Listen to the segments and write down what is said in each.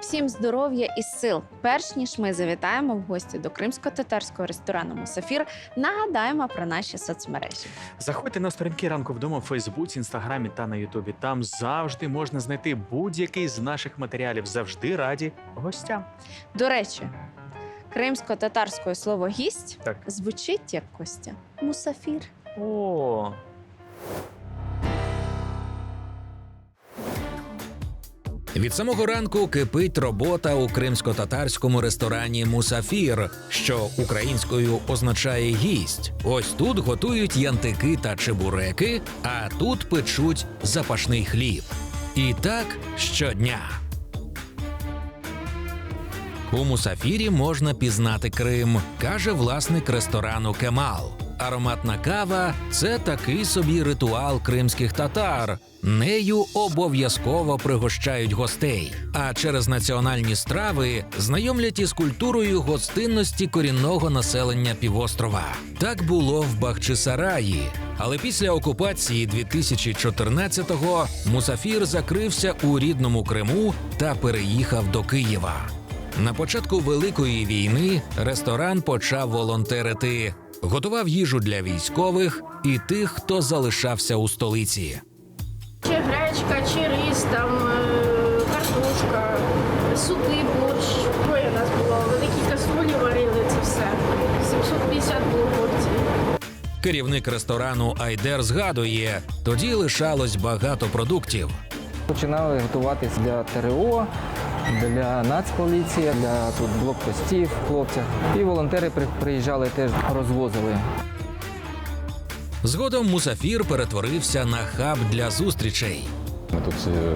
Всім здоров'я і сил. Перш ніж ми завітаємо в гості до кримсько-татарського ресторану Мусафір, нагадаємо про наші соцмережі. Заходьте на сторінки ранку вдома в Фейсбуці, Інстаграмі та на Ютубі. Там завжди можна знайти будь-який з наших матеріалів. Завжди раді гостям. До речі, кримсько-татарською слово гість Так. звучить як Костя. Мусафір. О, Від самого ранку кипить робота у кримсько-татарському ресторані Мусафір, що українською означає гість. Ось тут готують янтики та чебуреки, а тут печуть запашний хліб. І так щодня. У Мусафірі можна пізнати Крим, каже власник ресторану Кемал. Ароматна кава це такий собі ритуал кримських татар. Нею обов'язково пригощають гостей, а через національні страви знайомлять із культурою гостинності корінного населення півострова. Так було в Бахчисараї. Але після окупації 2014-го Мусафір закрився у рідному Криму та переїхав до Києва. На початку Великої війни ресторан почав волонтерити, готував їжу для військових і тих, хто залишався у столиці. Чи гречка, чи рис, там е, картошка, супи, борщ. Троє нас було. Великі каструлі варили це все. 750 було порцій. Керівник ресторану Айдер згадує, тоді лишалось багато продуктів. Починали готуватись для ТРО, для нацполіції, для тут блокпостів хлопців. І волонтери приїжджали теж розвозили. Згодом Мусафір перетворився на хаб для зустрічей. Ми тут е,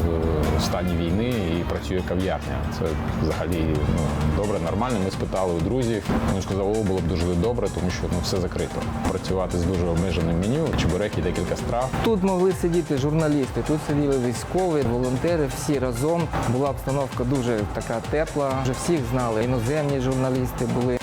в стані війни і працює кав'ярня. Це взагалі ну, добре, нормально. Ми спитали у друзів. Вони сказали, о, було б дуже добре, тому що ну, все закрито. Працювати з дуже обмеженим меню, чебуреки, декілька страв. Тут могли сидіти журналісти, тут сиділи військові, волонтери, всі разом. Була обстановка дуже така тепла. Вже всіх знали. Іноземні журналісти були.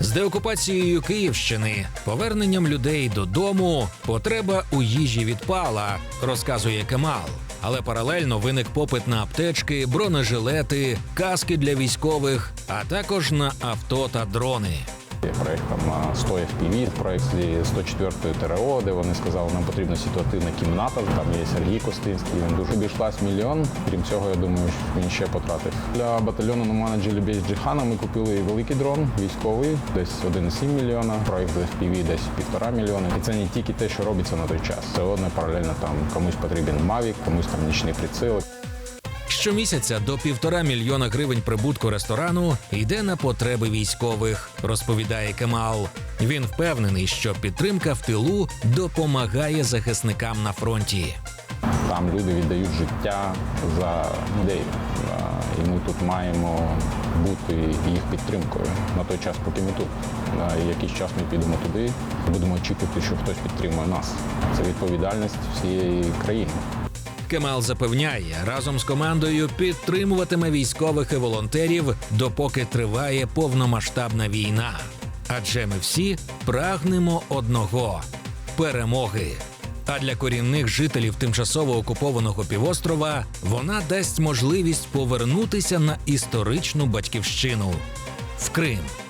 З деокупацією Київщини, поверненням людей додому, потреба у їжі відпала, розказує Кемал. Але паралельно виник попит на аптечки, бронежилети, каски для військових, а також на авто та дрони. Є Проект там 100 FPV, проект зі 104 ТРО, де вони сказали, нам потрібна ситуативна кімната. Там є Сергій Костинський. Він дуже обійшлась мільйон. Крім цього, я думаю, він ще потратив. Для батальйону Номана Джелібейс Джихана ми купили великий дрон військовий, десь 1,7 мільйона. Проект з FPV десь півтора мільйона. І це не тільки те, що робиться на той час. Це одне паралельно там комусь потрібен Mavic, комусь там нічний приціл. Щомісяця до півтора мільйона гривень прибутку ресторану йде на потреби військових, розповідає Кемал. Він впевнений, що підтримка в тилу допомагає захисникам на фронті. Там люди віддають життя за людей. І ми тут маємо бути їх підтримкою на той час, поки ми тут. І якийсь час ми підемо туди, будемо очікувати, що хтось підтримує нас. Це відповідальність всієї країни. Кемал запевняє, разом з командою підтримуватиме військових і волонтерів, допоки триває повномасштабна війна. Адже ми всі прагнемо одного перемоги. А для корінних жителів тимчасово окупованого півострова вона дасть можливість повернутися на історичну батьківщину в Крим.